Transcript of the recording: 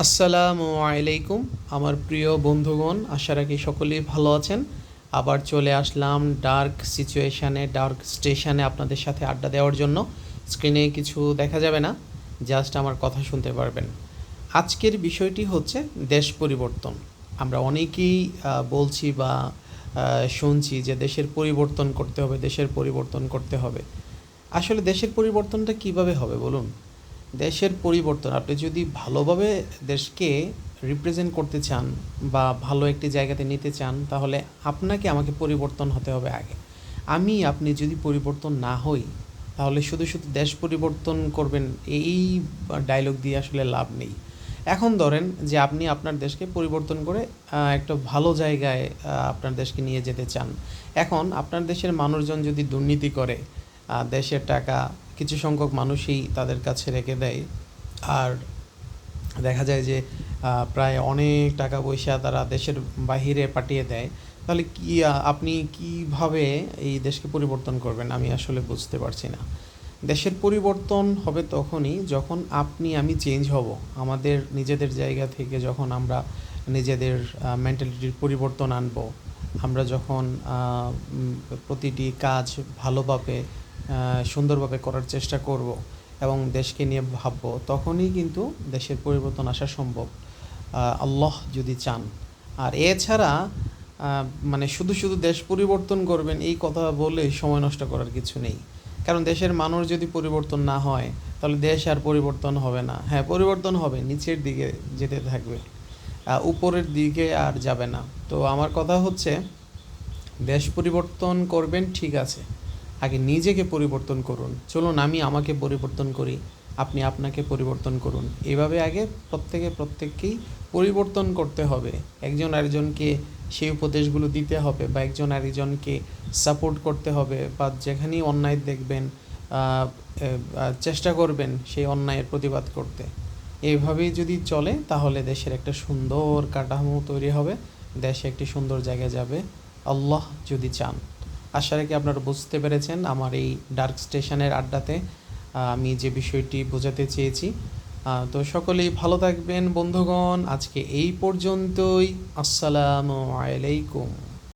আসসালামু আলাইকুম, আমার প্রিয় বন্ধুগণ, আশা রাখি সকলেই ভালো আছেন। আবার চলে আসলাম ডার্ক সিচুয়েশানে ডার্ক স্টেশনে আপনাদের সাথে আড্ডা দেওয়ার জন্য। স্ক্রিনে কিছু দেখা যাবে না জাস্ট আমার কথা শুনতে পারবেন। আজকের বিষয়টি হচ্ছে দেশ পরিবর্তন। আমরা অনেকেই বলছি বা শুনছি যে দেশের পরিবর্তন করতে হবে, দেশের পরিবর্তন করতে হবে। আসলে দেশের পরিবর্তনটা কীভাবে হবে বলুন? দেশের পরিবর্তন, আপনি যদি ভালোভাবে দেশকে রিপ্রেজেন্ট করতে চান বা ভালো একটি জায়গাতে নিতে চান, তাহলে আপনাকে আমাকে পরিবর্তন হতে হবে আগে। আমি, আপনি যদি পরিবর্তন না হই, তাহলে শুধু শুধু দেশ পরিবর্তন করবেন, এই ডায়লগ দিয়ে আসলে লাভ নেই। এখন ধরেন যে আপনি আপনার দেশকে পরিবর্তন করে একটা ভালো জায়গায় আপনার দেশকে নিয়ে যেতে চান। এখন আপনার দেশের মানুষজন যদি দুর্নীতি করে দেশের টাকা কিছু সংখ্যক মানুষই তাদের কাছে রেখে দেয়। আর দেখা যায় যে প্রায় অনেক টাকা পয়সা তারা দেশের বাহিরে পাঠিয়ে দেয়। তাহলে কি আপনি কীভাবে এই দেশকে পরিবর্তন করবেন? আমি আসলে বুঝতে পারছি না। দেশের পরিবর্তন হবে তখনই যখন আপনি, আমি চেঞ্জ হব। আমাদের নিজেদের জায়গা থেকে যখন আমরা নিজেদের মেন্টালিটির পরিবর্তন আনব, আমরা যখন প্রতিটি কাজ ভালোভাবে সুন্দরভাবে করার চেষ্টা করব এবং দেশকে নিয়ে ভাববো, তখনই কিন্তু দেশের পরিবর্তন আসা সম্ভব। আল্লাহ যদি চান। আর এছাড়া মানে শুধু শুধু দেশ পরিবর্তন করবেন, এই কথা বলে সময় নষ্ট করার কিছু নেই। কারণ দেশের মানুষ যদি পরিবর্তন না হয়, তাহলে দেশ আর পরিবর্তন হবে না। হ্যাঁ পরিবর্তন হবে, নিচের দিকে যেতে থাকবে উপরের দিকে আর যাবে না। তো আমার কথা হচ্ছে, দেশ পরিবর্তন করবেন, ঠিক আছে। আগে নিজেকে পরিবর্তন করুন। চলুন, আমি আমাকে পরিবর্তন করি, আপনি আপনাকে পরিবর্তন করুন। এভাবে আগে প্রত্যেকে প্রত্যেককেই পরিবর্তন করতে হবে। একজন আরেকজনকে সেই উপদেশগুলো দিতে হবে বা একজন আরেকজনকে সাপোর্ট করতে হবে বা যেখানেই অন্যায় দেখবেন চেষ্টা করবেন সেই অন্যায়ের প্রতিবাদ করতে। এইভাবেই যদি চলে, তাহলে দেশের একটা সুন্দর কাঠামো তৈরি হবে, দেশে একটি সুন্দর জায়গায় যাবে। আল্লাহ যদি চান। আশা রাখি আপনারা বুঝতে পেরেছেন আমার এই ডার্ক স্টেশনের আড্ডাতে আমি যে বিষয়টি বোঝাতে চেয়েছি। তো সকলেই ভালো থাকবেন বন্ধুগণ, আজকে এই পর্যন্তই। আসসালামু আলাইকুম।